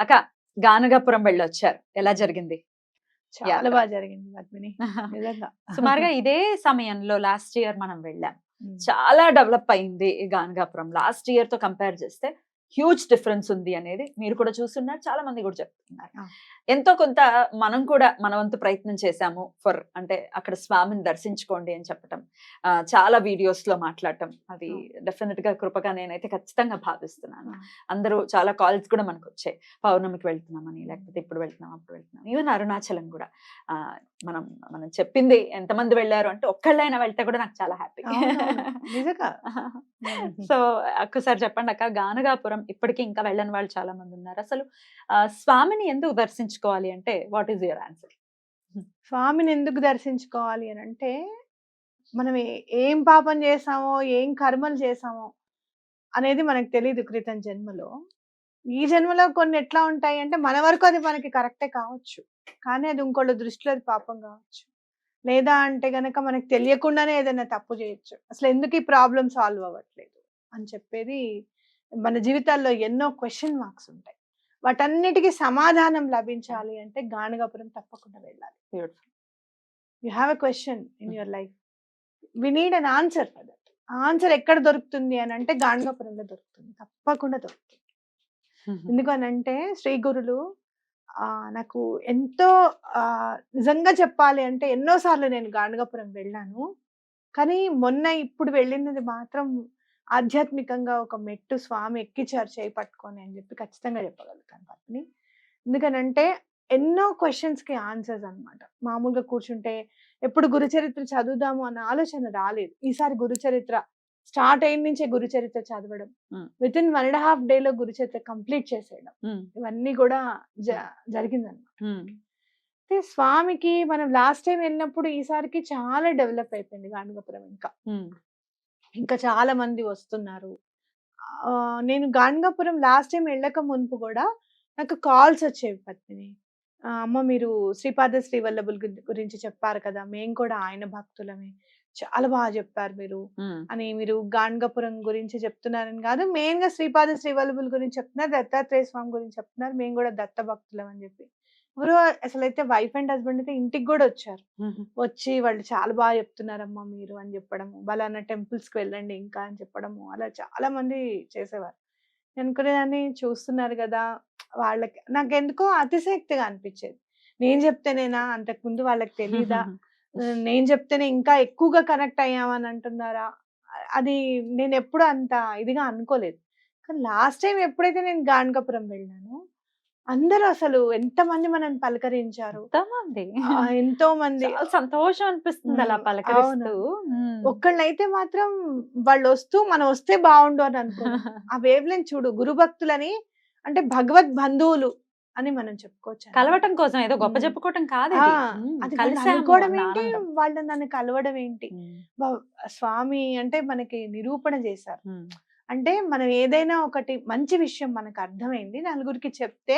అక్క గానగాపురం వెళ్ళొచ్చారు. ఎలా జరిగింది? చాలా. బాగా జరిగింది పద్మిని. సుమారుగా ఇదే సమయంలో లాస్ట్ ఇయర్ మనం వెళ్ళాం. చాలా డెవలప్ అయింది గానగాపురం. లాస్ట్ ఇయర్తో కంపేర్ చేస్తే హ్యూజ్ డిఫరెన్స్ ఉంది అనేది మీరు కూడా చూస్తున్నారు చాలా మంది కూడా చెప్తున్నారు. ఎంతో కొంత మనం కూడా మన వంతు ప్రయత్నం చేశాము ఫర్ అంటే అక్కడ స్వామిని దర్శించుకోండి అని చెప్పటం చాలా వీడియోస్లో మాట్లాడటం అది డెఫినెట్గా కృపగా నేనైతే ఖచ్చితంగా భావిస్తున్నాను. అందరూ చాలా కాల్స్ కూడా మనకు వచ్చాయి. పౌర్ణమికి వెళ్తున్నామని లేకపోతే ఇప్పుడు వెళ్తున్నాం అప్పుడు వెళ్తున్నాం. ఈవెన్ అరుణాచలం కూడా మనం మనం చెప్పింది ఎంతమంది వెళ్ళారు అంటే ఒక్కళ్ళైనా వెళ్తే కూడా నాకు చాలా హ్యాపీ. నిజంగా. సో ఒక్కసారి చెప్పండి అక్క గానగాపురం ఇప్పటికీ ఇంకా వెళ్ళని వాళ్ళు చాలా మంది ఉన్నారు. అసలు ఆ, స్వామిని ఎందుకు దర్శించుకోవాలి అంటే వాట్ ఈస్ యువర్ ఆన్సర్ స్వామిని ఎందుకు దర్శించుకోవాలి అని అంటే మనం ఏ- ఏం పాపం చేసామో ఏం కర్మలు చేసామో అనేది మనకు తెలియదు క్రితం జన్మలో. ఈ జన్మలో కొన్ని ఎట్లా ఉంటాయి అంటే మన వరకు అది మనకి కరెక్టే కావచ్చు. కానీ అది ఇంకోళ్ళ దృష్టిలో అది పాపం కావచ్చు. లేదా అంటే గనక మనకు తెలియకుండానే ఏదైనా తప్పు చేయొచ్చు. అసలు ఎందుకు ఈ ప్రాబ్లం సాల్వ్ అవ్వట్లేదు? అని చెప్పేది మన జీవితాల్లో ఎన్నో క్వశ్చన్ మార్క్స్ ఉంటాయి. వాటన్నిటికీ సమాధానం లభించాలి అంటే గానగాపురం తప్పకుండా వెళ్ళాలి. Beautiful you have a question in your life we need an answer for that answer ఎక్కడ దొరుకుతుంది అని అంటే గానగాపురంలో దొరుకుతుంది. తప్పకుండా దొరుకుతుంది. ఎందుకనంటే శ్రీ గురులు నాకు ఎంతో నిజంగా చెప్పాలి అంటే ఎన్నోసార్లు నేను గాండగాపురం వెళ్ళాను. కానీ మొన్న ఇప్పుడు వెళ్ళినది మాత్రం ఆధ్యాత్మికంగా ఒక మెట్టు స్వామి ఎక్కిచారు చేయి పట్టుకొని అని చెప్పి ఖచ్చితంగా చెప్పగలుగుతాను పత్ని ఎందుకనంటే ఎన్నో క్వశ్చన్స్కి ఆన్సర్స్ అనమాట మామూలుగా కూర్చుంటే ఎప్పుడు గురుచరిత్ర చదువుదాము అన్న ఆలోచన రాలేదు. ఈసారి గురుచరిత్ర స్టార్ట్ అయిన నుంచే గురుచరిత్ర చదవడం. Hmm. With in one and half day లో గురుచరిత్ర కంప్లీట్ చేసేయడం. ఇవన్నీ కూడా జ- జరిగిందన్నమాట అయితే స్వామికి మనం లాస్ట్ టైం వెళ్ళినప్పుడు ఈసారికి చాలా డెవలప్ అయిపోయింది గాంధీపురం ఇంకా. ఇంకా చాలా మంది వస్తున్నారు. నేను గాంధీపురం లాస్ట్ టైం వెళ్ళక మునుపు కూడా నాకు కాల్స్ వచ్చేవి పద్మిని. అమ్మ మీరు శ్రీపాద శ్రీవల్లభుల గురి- గురించి చెప్పారు కదా మేము కూడా ఆయన భక్తులమే. చాలా బాగా చెప్పారు మీరు. అని మీరు గాన్గపురం గురించి చెప్తున్నారని కాదు మెయిన్గా శ్రీపాద శ్రీవల్లభుల గురించి చెప్తున్నారు దత్తాత్రేయ స్వామి గురించి చెప్తున్నారు మేము కూడా దత్త భక్తులం అని చెప్పి. ఎవరో అసలు అయితే వైఫ్ అండ్ హస్బెండ్ అయితే ఇంటికి కూడా వచ్చారు. వచ్చి వాళ్ళు చాలా బాగా చెప్తున్నారమ్మా మీరు అని చెప్పడము బలానా temples కి వెళ్ళండి ఇంకా అని చెప్పడము అలా చాలా మంది చేసేవారు. నేను అనుకునేదాన్ని చూస్తున్నారు కదా వాళ్ళకి నాకు ఎందుకో అతిశక్తిగా అనిపించేది. నేను చెప్తేనేనా అంతకు ముందు వాళ్ళకి తెలియదా నేను చెప్తేనే ఇంకా ఎక్కువగా కనెక్ట్ అయ్యామని అంటున్నారా? అది నేను ఎప్పుడు అంత ఇదిగా అనుకోలేదు. కానీ లాస్ట్ టైం ఎప్పుడైతే నేను గాన్గపురం వెళ్ళాను అందరూ అసలు ఎంతమంది మనల్ని పలకరించారు? ఎంతమంది? ఎంతో మంది సంతోషం అనిపిస్తుంది అలా పలకరిస్తూ. ఒక్కళ్ళైతే మాత్రం వాళ్ళు వస్తూ మనం వస్తే బాగుండు అని అనుకున్నాం ఆ వేవ్ చూడు గురు భక్తులని అంటే భగవద్ బంధువులు అని మనం చెప్పుకోవచ్చు. కలవటం కోసం ఏదో గొప్ప. చెప్పుకోవటం కాదు అది అన్న ఏంటి. వాళ్ళు నన్ను కలవడం ఏంటి స్వామి అంటే మనకి నిరూపణ చేశారు అంటే మనం ఏదైనా ఒకటి మంచి విషయం మనకు అర్థమైంది నలుగురికి చెప్తే.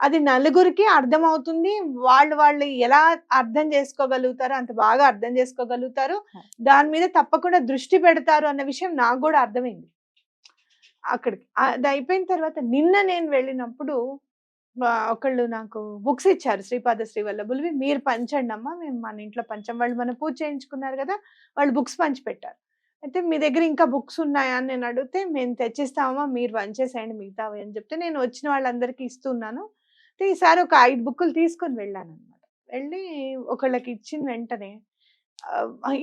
అది నలుగురికి అర్థమవుతుంది వాళ్ళు వాళ్ళు ఎలా అర్థం చేసుకోగలుగుతారో అంత బాగా అర్థం చేసుకోగలుగుతారు. దాని మీద తప్పకుండా దృష్టి పెడతారు అన్న విషయం నాకు కూడా అర్థమైంది అక్కడికి అది అయిపోయిన తర్వాత నిన్న నేను వెళ్ళినప్పుడు ఒకళ్ళు నాకు బుక్స్ ఇచ్చారు. శ్రీపాద శ్రీవల్లభులవి. మీరు పంచండి అమ్మా మేము మన ఇంట్లో పంచం. వాళ్ళు మన పూజ చేయించుకున్నారు కదా వాళ్ళు బుక్స్ పంచిపెట్టారు. అయితే మీ దగ్గర ఇంకా బుక్స్ ఉన్నాయా అని నేను అడిగితే మేము తెచ్చిస్తామమ్మా మీరు పంచేసేయండి మిగతావి అని చెప్తే నేను వచ్చిన వాళ్ళందరికీ ఇస్తున్నాను. అయితే ఈసారి ఒక ఐదు బుక్కులు తీసుకొని వెళ్ళాను అనమాట వెళ్ళి ఒకళ్ళకి ఇచ్చిన వెంటనే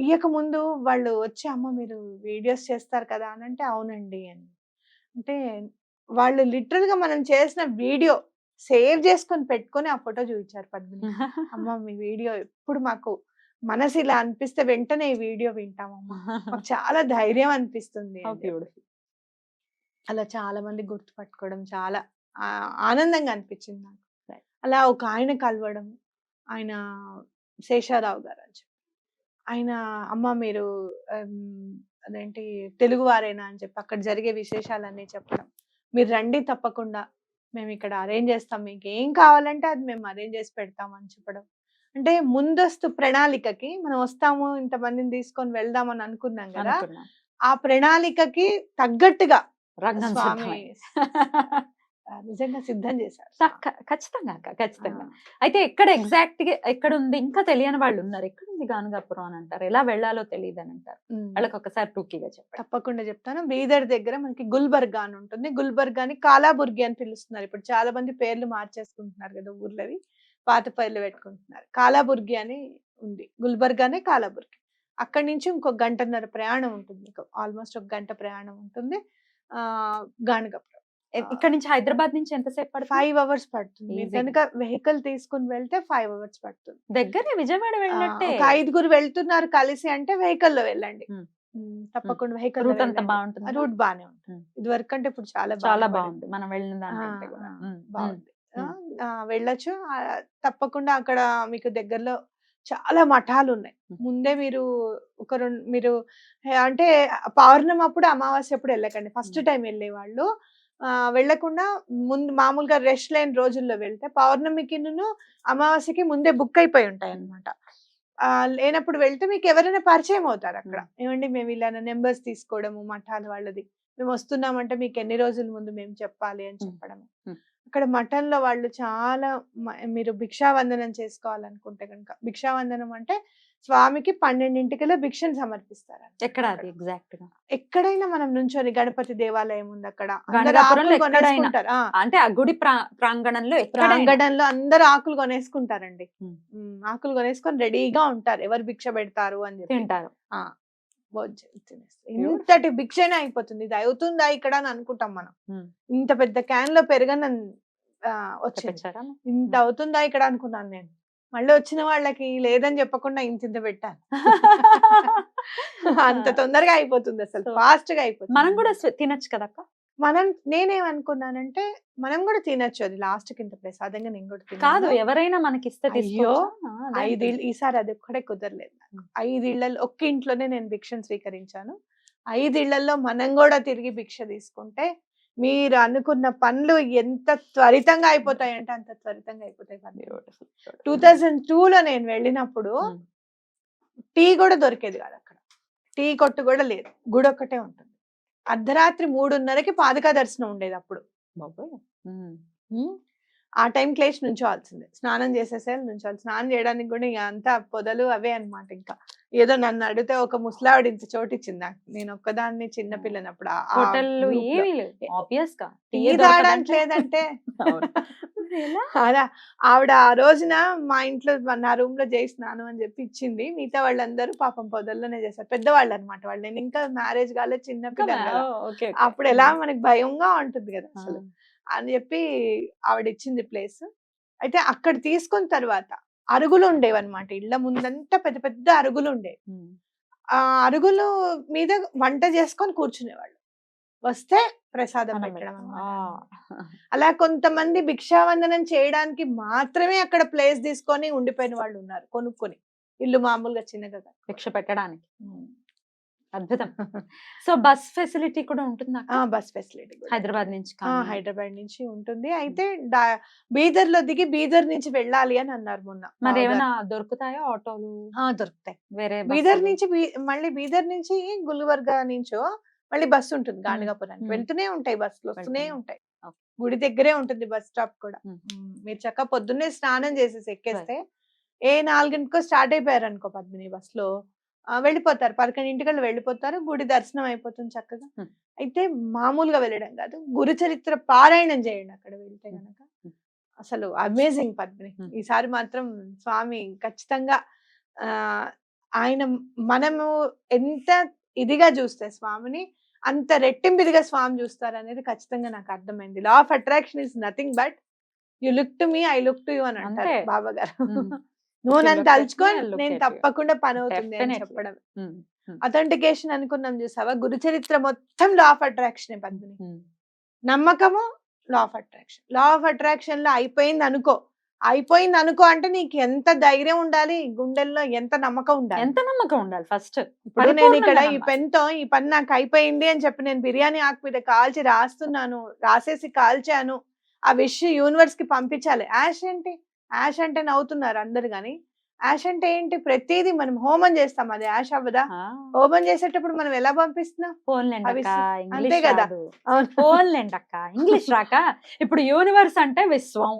ఇయ్యక ముందు వాళ్ళు వచ్చి అమ్మ మీరు వీడియోస్ చేస్తారు కదా అని అంటే అవునండి అని. అంటే వాళ్ళు లిటరల్గా మనం చేసిన వీడియో సేవ్ చేసుకొని పెట్టుకొని ఆ ఫోటో చూపించారు పద్మిని. అమ్మ మీ వీడియో ఎప్పుడు మాకు మనసు ఇలా అనిపిస్తే వెంటనే ఈ వీడియో వింటామమ్మా మాకు చాలా ధైర్యం అనిపిస్తుంది. అలా చాలా మంది గుర్తుపట్టుకోవడం చాలా ఆనందంగా అనిపించింది నాకు. అలా ఒక ఆయన కలవడం ఆయన శేషారావు గారు అని చెప్పి. ఆయన అమ్మ మీరు అదేంటి తెలుగు వారేనా అని చెప్పి అక్కడ జరిగే విశేషాలన్నీ చెప్పడం. మీరు రండి తప్పకుండా మేము ఇక్కడ అరేంజ్ చేస్తాం. మీకు ఏం కావాలంటే అది మేము అరేంజ్ చేసి పెడతాం అని చెప్పడం. అంటే ముందస్తు ప్రణాళికకి మనం వస్తాము ఇంతమందిని తీసుకొని వెళ్దామని అనుకున్నాం కదా. ఆ ప్రణాళికకి తగ్గట్టుగా స్వామి నిజంగా సిద్ధం చేశారు. ఖచ్చితంగా అక్క ఖచ్చితంగా. అయితే ఎక్కడ ఎగ్జాక్ట్గా ఎక్కడ ఉంది ఇంకా తెలియని వాళ్ళు ఉన్నారు. ఎక్కడ ఉంది గానుగాపురం అని అంటారు. ఎలా వెళ్ళాలో తెలియదు అని అంటారు. వాళ్ళకి ఒకసారి టూకీగా చెప్పండి. తప్పకుండా చెప్తాను. బీదర్ దగ్గర మనకి గుల్బర్గా అని ఉంటుంది. గుల్బర్గా అని కాలాబుర్గి అని పిలుస్తున్నారు. ఇప్పుడు చాలా మంది పేర్లు మార్చేసుకుంటున్నారు కదా ఊర్లవి. పాత పేర్లు పెట్టుకుంటున్నారు. కాలాబుర్గి అని ఉంది. గుల్బర్గానే కాలాబుర్గి. అక్కడి నుంచి ఇంకో gantannara ప్రయాణం ఉంటుంది. ఆల్మోస్ట్ ఒక గంట ప్రయాణం ఉంటుంది. ఆ గానగపురం. ఎ- ఇక్కడ నుంచి హైదరాబాద్ నుంచి ఎంతసేపు పడుతుంది? ఫైవ్ అవర్స్ పడుతుంది. కనుక వెహికల్ తీసుకుని వెళ్తే ఫైవ్ అవర్స్ పడుతుంది. దగ్గరే విజయవాడ వెళ్ళినట్టే. ఐదుగురు వెళ్తున్నారు కలిసి అంటే వెహికల్లో వెళ్ళండి తప్పకుండా వెహికల్ రూట్ అంతా బాగుంటుంది? రూట్ బానే ఉంటుంది. ఇది వరకు అంటే ఇప్పుడు చాలా చాలా బాగుంది. మనం వెళ్ళిన దానికంటే. బాగుంది. వెళ్ళొచ్చు. తప్పకుండా అక్కడ మీకు దగ్గరలో చాలా మఠాలు ఉన్నాయి. ముందే మీరు ఒక రెండు మీరు అంటే పౌర్ణమి అప్పుడు అమావాస్య అప్పుడు వెళ్ళకండి. ఫస్ట్. టైం వెళ్ళే వాళ్ళు ఆ, వెళ్ళకుండా ముందు మామూలుగా రెస్ట్ లేని రోజుల్లో వెళ్తే పౌర్ణమికి అమావాస్యకి ముందే బుక్ అయిపోయి ఉంటాయి అన్నమాట ఆ, లేనప్పుడు వెళ్తే మీకు ఎవరైనా పరిచయం అవుతారు అక్కడ. ఏమండి మేము ఇలా నెంబర్స్ తీసుకోవడము మఠాలు వాళ్ళది. మేము వస్తున్నామంటే మీకు ఎన్ని రోజుల ముందు మేము చెప్పాలి అని. చెప్పడము. అక్కడ మఠంలో వాళ్ళు చాలా మ- మీరు భిక్షావందనం చేసుకోవాలనుకుంటే కనుక భిక్షావందనం అంటే స్వామికి పన్నెండింటికలో భిక్షను సమర్పిస్తారు ఎక్కడ అది? ఎగ్జాక్ట్గా ఎక్కడైనా మనం నుంచొని గణపతి దేవాలయం ఉంది అక్కడ. అందరూ గణగాపురంలో ఆకులు ఎక్కడైనా. కొనేసుకుంటారు. ఆ, అంటే ఆ గుడి ప్రా- ప్రాంగణంలో ప్రాంగణంలో అందరు ఆకులు కొనేసుకుంటారండి. ఉమ్. ఉమ్, ఆకులు కొనేసుకొని రెడీగా ఉంటారు. ఎవరు భిక్ష పెడతారు అని చెప్పి. తింటారు. భోజనం. ఇంతటి భిక్షనే అయిపోతుంది. ఇది అవుతుందా ఇక్కడ అని అనుకుంటాం మనం. ఇంత పెద్ద క్యాన్లో పెరగన వచ్చింది? ఇంత అవుతుందా ఇక్కడ అనుకున్నాను నేను. మళ్ళీ వచ్చిన వాళ్ళకి లేదని చెప్పకుండా ఇంత ఇంత పెట్టాను. అంత తొందరగా అయిపోతుంది అసలు. ఫాస్ట్గా అయిపోతుంది. మనం కూడా తినొచ్చు కదక్క? మనం నేనేమనుకున్నానంటే మనం కూడా తినొచ్చు అది లాస్ట్కి ఇంత ప్రసాదంగా నేను కూడా తిన్నాను. కాదు ఎవరైనా మనకి ఇస్తే అయ్యో, తీసుకోవచ్చా? ఆ, అదే ఐదేళ్ళు ఈసారి అది ఒక్కడే కుదరలేదు నాకు. ఐదేళ్ళలో ఒక్క ఇంట్లోనే నేను భిక్షను స్వీకరించాను ఐదేళ్ళలో మనం కూడా తిరిగి భిక్ష తీసుకుంటే మీరు అనుకున్న పనులు ఎంత త్వరితంగా అయిపోతాయి అంటే అంత త్వరితంగా అయిపోతాయి beautiful. టూ థౌజండ్లో నేను వెళ్ళినప్పుడు. టీ కూడా దొరికేది కాదు అక్కడ టీ కొట్టు కూడా లేదు గుడి ఒక్కటే ఉంటుంది అర్ధరాత్రి మూడున్నరకి పాదుకా దర్శనం ఉండేది అప్పుడు. బాబోయ్. ఆ టైం క్లేష్ నుంచోవాల్సిందే. స్నానం చేసేసేయాలి నుంచోవాలి. స్నానం చేయడానికి కూడా ఇక అంతా పొదలు అవే అన్నమాట ఇంకా. ఏదో నన్ను అడిగితే ఒక ముసలావిడ ఇంత చోటు ఇచ్చింది నాకు. నేను ఒక్కదాన్ని చిన్న పిల్లనప్పుడు టీ తాగడానికి లేదంటే? అలా. ఆవిడ ఆ రోజున మా ఇంట్లో నా రూమ్లో చేయి స్నానం అని చెప్పి ఇచ్చింది. మిగతా వాళ్ళందరూ పాపం పొదల్లోనే చేశారు. పెద్దవాళ్ళు అనమాట వాళ్ళు. నేను ఇంకా మ్యారేజ్ కాలేదు చిన్న పిల్లలు కదా. Oh, okay, okay. అప్పుడు ఎలా మనకి భయంగా ఉంటుంది కదా. అసలు. అని చెప్పి ఆవిడ ఇచ్చింది ప్లేస్. అయితే అక్కడ తీసుకున్న తర్వాత అరుగులు ఉండేవి అనమాట ఇళ్ళ ముందంతా పెద్ద పెద్ద అరుగులు ఉండేవి. ఆ అరుగులు మీద వంట చేసుకొని కూర్చునేవాళ్ళు. వస్తే ప్రసాదం పెట్టడం. అలా కొంతమంది భిక్షావందనం చేయడానికి మాత్రమే అక్కడ ప్లేస్ తీసుకొని ఉండిపోయిన వాళ్ళు ఉన్నారు కొనుక్కొని. ఇల్లు మామూలుగా చిన్నగా. భిక్ష పెట్టడానికి. అద్భుతం. సో బస్ ఫెసిలిటీ కూడా ఉంటుంది బస్ ఫెసిలిటీ హైదరాబాద్ నుంచి. హైదరాబాద్ నుంచి ఉంటుంది. అయితే బీదర్లో దిగి బీదర్ నుంచి వెళ్ళాలి అని అన్నారు మొన్న. మరి. ఏమైనా దొరుకుతాయా ఆటోలు? దొరుకుతాయి. వేరే బీదర్? నుంచి మళ్ళీ బీదర్ నుంచి గుల్బర్గా నుంచో మళ్ళీ బస్సు ఉంటుంది గాణిగాపురానికి. మ్మ్. వెళ్తూనే ఉంటాయి బస్సులు వస్తూనే. ఉంటాయి. గుడి దగ్గరే ఉంటుంది బస్ స్టాప్ కూడా. మీరు చక్కగా పొద్దున్నే స్నానం చేసేసి ఎక్కేస్తే ఏ నాలుగింటికో స్టార్ట్ అయిపోయారు అనుకో పద్మిని బస్లో వెళ్ళిపోతారు పదకొండింటికల్లా వెళ్ళిపోతారు గుడి దర్శనం అయిపోతుంది చక్కగా. అయితే మామూలుగా వెళ్ళడం కాదు గురు చరిత్ర పారాయణం చేయండి అక్కడ వెళ్తే. గనక. అసలు అమేజింగ్ పద్మిని. ఈసారి మాత్రం స్వామి ఖచ్చితంగా ఆ ఆయన మనము ఎంత ఇదిగా చూస్తే స్వామిని అంత రెట్టింపు ఇదిగా స్వామి చూస్తారు అనేది ఖచ్చితంగా నాకు అర్థమైంది law of attraction is nothing but you look to me I look to you అని అంటారు. బాబా గారు. నువ్వు నన్ను look at me, తలుచుకో I'll look నేను. తప్పకుండా పని అవుతుంది అని. చెప్పడం. అథెంటికేషన్ అనుకున్నాం చూసావా? గురు చరిత్ర మొత్తం law of attraction Padmini. Hmm. నమ్మకము law of attraction. Law of అట్రాక్షన్లో అయిపోయింది అనుకో. అయిపోయింది అనుకో అంటే నీకు ఎంత ధైర్యం ఉండాలి? గుండెల్లో ఎంత నమ్మకం ఉండాలి? ఎంత నమ్మకం ఉండాలి ఫస్ట్? ఇప్పుడు నేను ఇక్కడ ఈ పెన్తో ఈ పని నాకు అయిపోయింది అని చెప్పి నేను బిర్యానీ ఆకు మీద కాల్చి రాస్తున్నాను రాసేసి కాల్చాను. ఆ విష్ యూనివర్స్కి పంపించాలి. యాష్ ఏంటి? యాష్ అంటే నవ్వుతున్నారు అందరు కానీ యాష్ అంటే ఏంటి? ప్రతిదీ మనం హోమం చేస్తాం. అది యాష్ అవ్వదా? హోమం చేసేటప్పుడు మనం ఎలా పంపిస్తున్నాం? అంతే కదా. ఫోన్లేండి అక్క ఇంగ్లీష్ రాక ఇప్పుడు యూనివర్స్ అంటే విశ్వం.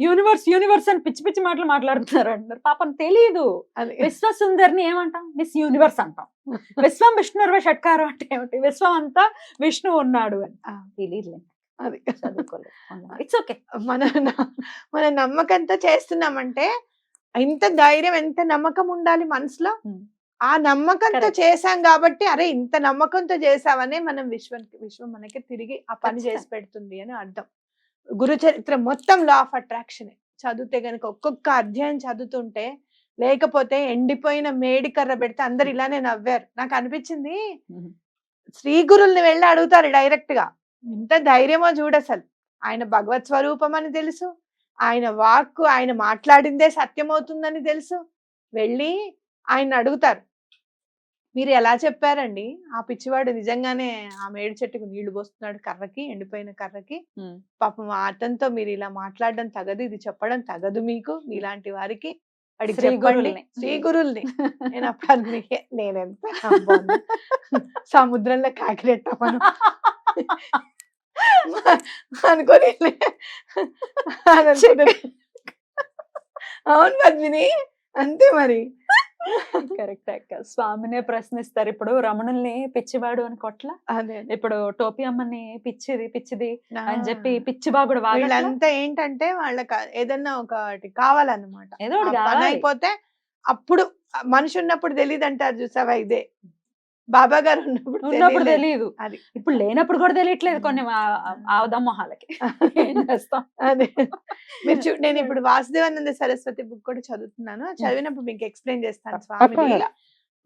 యూనివర్స్ యూనివర్స్ అని పిచ్చి పిచ్చి మాటలు మాట్లాడుతున్నారు అంటున్నారు పాపం తెలియదు విశ్వ సుందరిని ఏమంటాం? మిస్ యూనివర్స్ అంటాం. విశ్వం విష్ణుర్వ షట్కారం అంటే ఏమిటి? విశ్వం అంతా విష్ణు ఉన్నాడు అని. ఆ. అది ఇట్స్ ఓకే మన మన నమ్మకంతో చేస్తున్నామంటే ఎంత ధైర్యం ఎంత నమ్మకం ఉండాలి మనసులో. ఆ నమ్మకంతో. చేశాం కాబట్టి అరే ఇంత నమ్మకంతో చేసావనే మనం విశ్వం విశ్వం మనకి తిరిగి ఆ పని చేసి. పెడుతుంది అని అర్థం. గురు చరిత్ర మొత్తం లా ఆఫ్ అట్రాక్షన్ చదివితే గనుక ఒక్కొక్క అధ్యాయం చదువుతుంటే లేకపోతే ఎండిపోయిన మేడి కర్ర పెడితే అందరు ఇలానే నవ్వారు. నాకు అనిపించింది శ్రీ గురుల్ని వెళ్ళి అడుగుతారు డైరెక్ట్గా ఎంత ధైర్యమో చూడసలు ఆయన భగవత్ స్వరూపం అని తెలుసు. ఆయన వాక్కు ఆయన మాట్లాడిందే సత్యమవుతుందని తెలుసు. వెళ్ళి ఆయన అడుగుతారు. మీరు ఎలా చెప్పారండి? ఆ పిచ్చివాడు నిజంగానే ఆ మేడి చెట్టుకు నీళ్ళు పోస్తున్నాడు కర్రకి ఎండిపోయిన కర్రకి. పాపం అతనితో మీరు ఇలా మాట్లాడడం తగదు ఇది చెప్పడం తగదు మీకు మీలాంటి వారికి. వాడికి శ్రీ చెప్పండి. గురుల్ని. శ్రీ గురుల్ని. నేను అప్పుడు నేనెంత. సముద్రంలో కాకిరెట్ట మనం అనుకొని. అవును పద్మిని అంతే మరి కరెక్ట్ అక్క స్వామినే ప్రశ్నిస్తారు ఇప్పుడు రమణుల్ని పిచ్చివాడు అని కొట్ల అదే ఇప్పుడు టోపీ అమ్మని పిచ్చిది పిచ్చిది అని చెప్పి. పిచ్చి బాగుడు? వీళ్ళంతా ఏంటంటే వాళ్ళకి ఏదన్నా ఒకటి కావాలన్నమాట ఏదో. అయిపోతే అప్పుడు మనిషి ఉన్నప్పుడు తెలియదు అంటారు చూసావా ఇదే బాబా గారు ఉన్నప్పుడు ఉన్నప్పుడు. తెలియదు అది. ఇప్పుడు లేనప్పుడు కూడా తెలియట్లేదు కొన్ని ఏం చేస్తాం? అదే. మీరు చూ నేను ఇప్పుడు వాసుదేవానంద సరస్వతి బుక్ కూడా చదువుతున్నాను. చదివినప్పుడు మీకు ఎక్స్ప్లెయిన్ చేస్తాను స్వామి.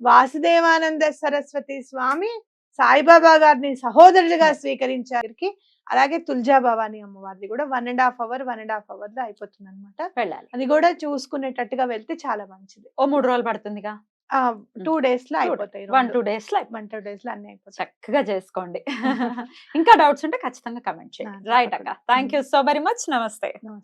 వాసుదేవానంద సరస్వతి స్వామి సాయిబాబా గారిని సహోదరుడిగా స్వీకరించారికి అలాగే తుల్జా భవాని అమ్మవారిది కూడా one and half hour one and half అవర్లో అయిపోతుంది అనమాట వెళ్ళాలి. అది కూడా చూసుకునేటట్టుగా వెళ్తే చాలా మంచిది. ఓ మూడు రోజులు పడుతుందిగా? టూ డేస్లో అయిపోతాయి వన్ టూ డేస్లో వన్ టూ డేస్లో అన్ని అయిపోతాయి. చక్కగా చేసుకోండి. ఇంకా డౌట్స్ ఉంటే ఖచ్చితంగా కమెంట్ చేయండి. రైట్ అక్క. Thank you. So very much. నమస్తే. నమస్తే.